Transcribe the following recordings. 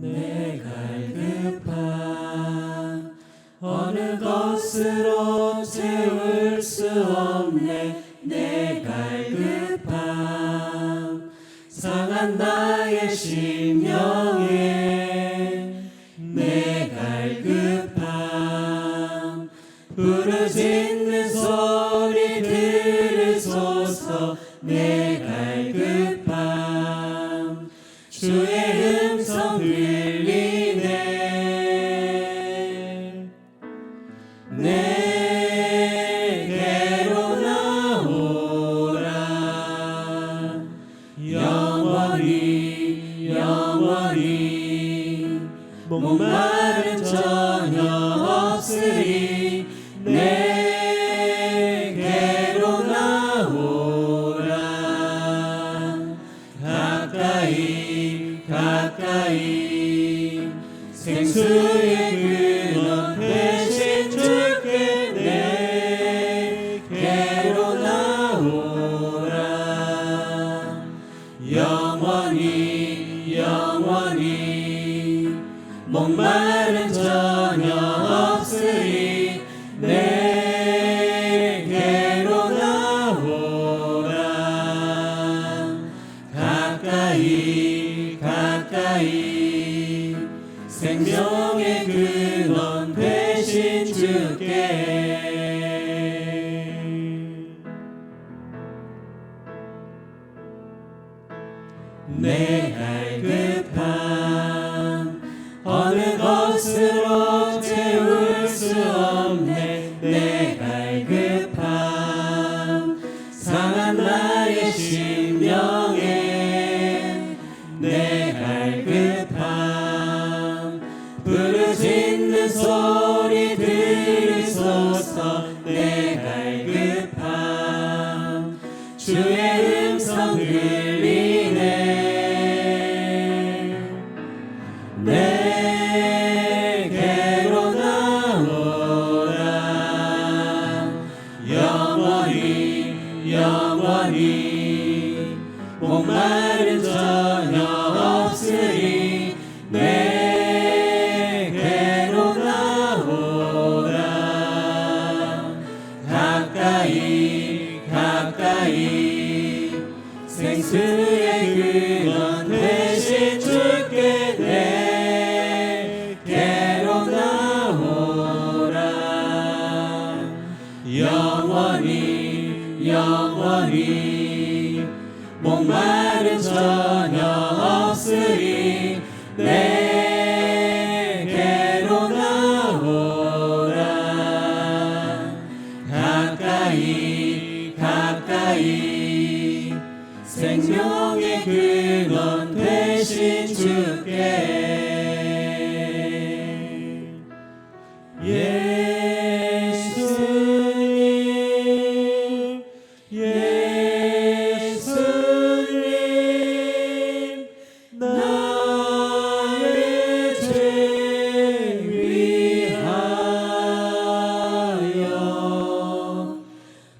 내 갈급함 어느 것으로 채울 수 없네. 내 갈급함 상한 나의 심령에 내 갈급함 부르짖는 소리 들으소서. 내 갈급함 주의 목마른 전혀 없으리 내게로 나오라. 가까이 가까이. 생수 목마른 전혀 없으리 내게로 나오라. 가까이 가까이 생명의 근원 되신 주께 것으로 채울 수 없네. 내 갈급함. 상한 나의 심령에 내 갈급함. 부르짖는 소리 영원히 영원히. 목마른 전혀 없으리 내게로 나오라. 가까이 가까이. 생수의 근원 영원히 영원히. 목마른 전혀 없으리 내게로 나오라. 가까이 가까이. 생명의 근원 대신 주께. 예. 나의 죄 위하여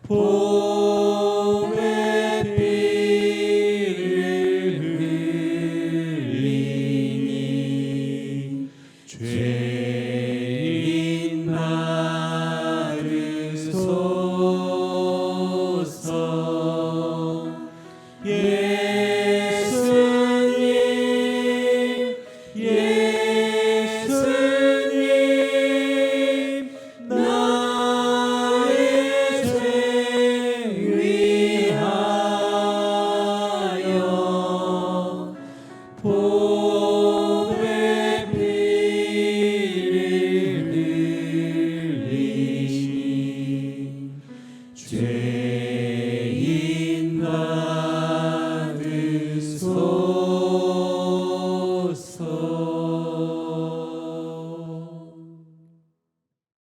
봄의 비를 죄인 나